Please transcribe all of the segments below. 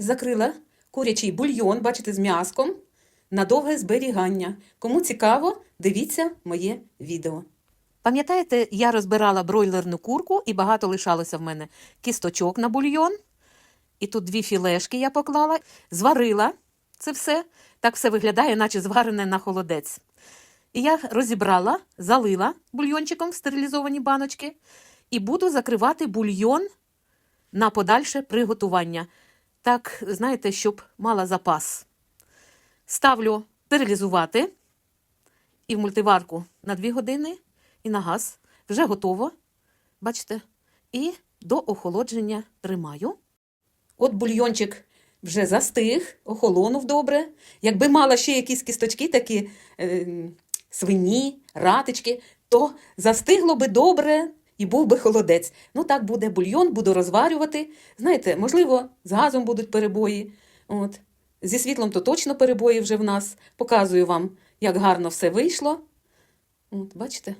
закрила курячий бульйон, бачите, з м'яском на довге зберігання. Кому цікаво, дивіться моє відео. Пам'ятаєте, я розбирала бройлерну курку і багато лишалося в мене кісточок на бульйон. І тут дві філешки я поклала, зварила це все. Так все виглядає, наче зварене на холодець. І я розібрала, залила бульйончиком в стерилізовані баночки і буду закривати бульйон на подальше приготування. Так, знаєте, щоб мала запас. Ставлю стерилізувати і в мультиварку на 2 години, і на газ. Вже готово. Бачите? І до охолодження тримаю. От бульйончик вже застиг, охолонув добре. Якби мала ще якісь кісточки, такі е, свині, ратички, то застигло би добре і був би холодець. Ну так буде бульйон, буду розварювати. Знаєте, можливо, з газом будуть перебої. От. Зі світлом то точно перебої вже в нас. Показую вам, як гарно все вийшло. От, бачите?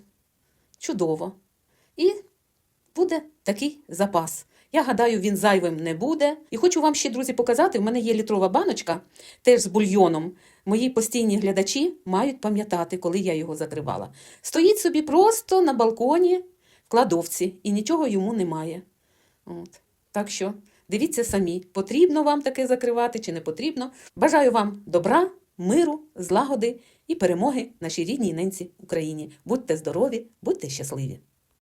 Чудово. І буде такий запас. Я гадаю, він зайвим не буде. І хочу вам ще, друзі, показати: в мене є літрова баночка, теж з бульйоном. Мої постійні глядачі мають пам'ятати, коли я його закривала. Стоїть собі просто на балконі кладовці, і нічого йому немає. От. Так що дивіться самі, потрібно вам таке закривати чи не потрібно. Бажаю вам добра, миру, злагоди і перемоги нашій рідній ненці Україні. Будьте здорові, будьте щасливі!